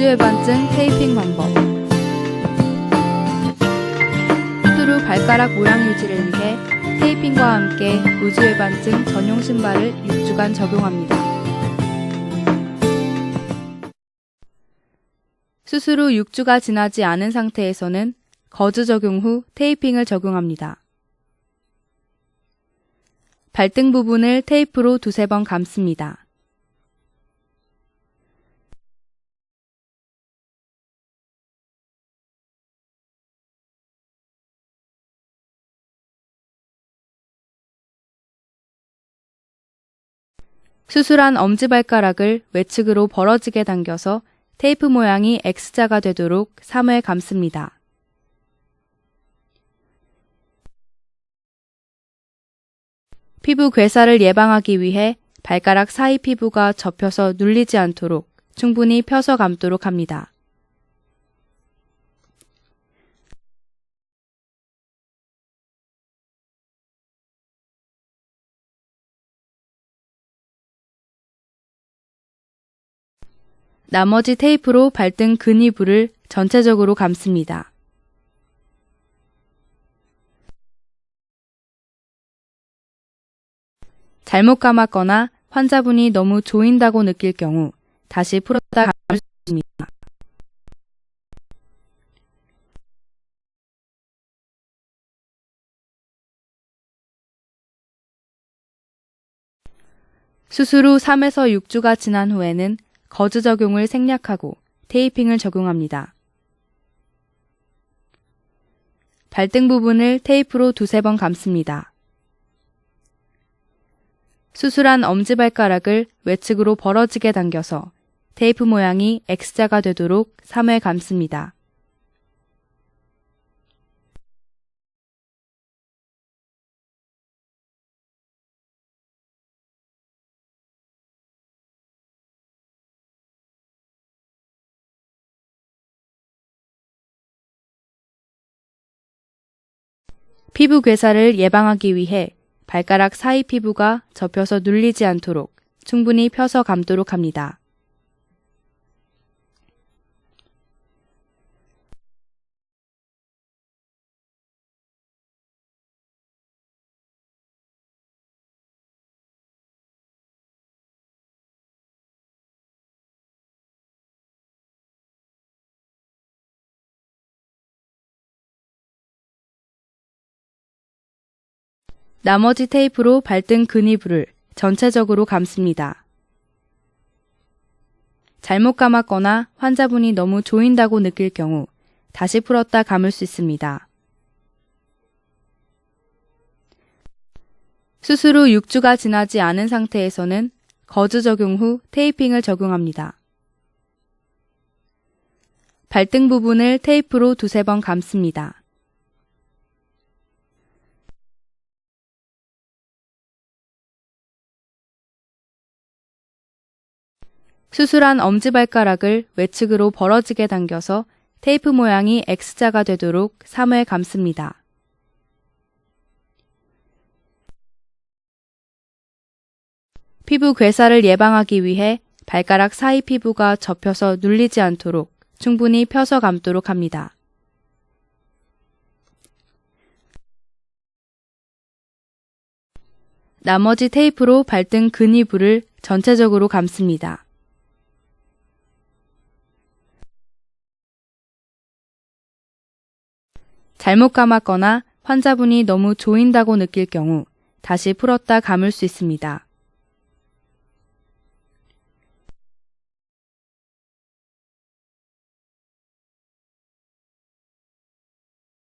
우주외반증 테이핑 방법 후두루 발가락 모양 유지를 위해 테이핑과 함께 우주외반증 전용 신발을 6주간 적용합니다. 수술 후 6주가 지나지 않은 상태에서는 거즈 적용 후 테이핑을 적용합니다. 발등 부분을 테이프로 두세 번 감습니다. 수술한 엄지발가락을 외측으로 벌어지게 당겨서 테이프 모양이 X자가 되도록 3회 감습니다. 피부 괴사를 예방하기 위해 발가락 사이 피부가 접혀서 눌리지 않도록 충분히 펴서 감도록 합니다. 나머지 테이프로 발등 근위부를 전체적으로 감습니다. 잘못 감았거나 환자분이 너무 조인다고 느낄 경우 다시 풀었다 있습니다. 수술 후 3에서 6주가 지난 후에는 거즈 적용을 생략하고 테이핑을 적용합니다. 발등 부분을 테이프로 두세 번 감습니다. 수술한 엄지발가락을 외측으로 벌어지게 당겨서 테이프 모양이 X자가 되도록 3회 감습니다. 피부 괴사를 예방하기 위해 발가락 사이 피부가 접혀서 눌리지 않도록 충분히 펴서 감도록 합니다. 나머지 테이프로 발등 근위부를 전체적으로 감습니다. 잘못 감았거나 환자분이 너무 조인다고 느낄 경우 다시 풀었다 감을 수 있습니다. 수술 후 6주가 지나지 않은 상태에서는 거즈 적용 후 테이핑을 적용합니다. 발등 부분을 테이프로 두세 번 감습니다. 수술한 엄지발가락을 외측으로 벌어지게 당겨서 테이프 모양이 X자가 되도록 3회 감습니다. 피부 괴사를 예방하기 위해 발가락 사이 피부가 접혀서 눌리지 않도록 충분히 펴서 감도록 합니다. 나머지 테이프로 발등 근위부를 전체적으로 감습니다. 잘못 감았거나 환자분이 너무 조인다고 느낄 경우 다시 풀었다 감을 수 있습니다.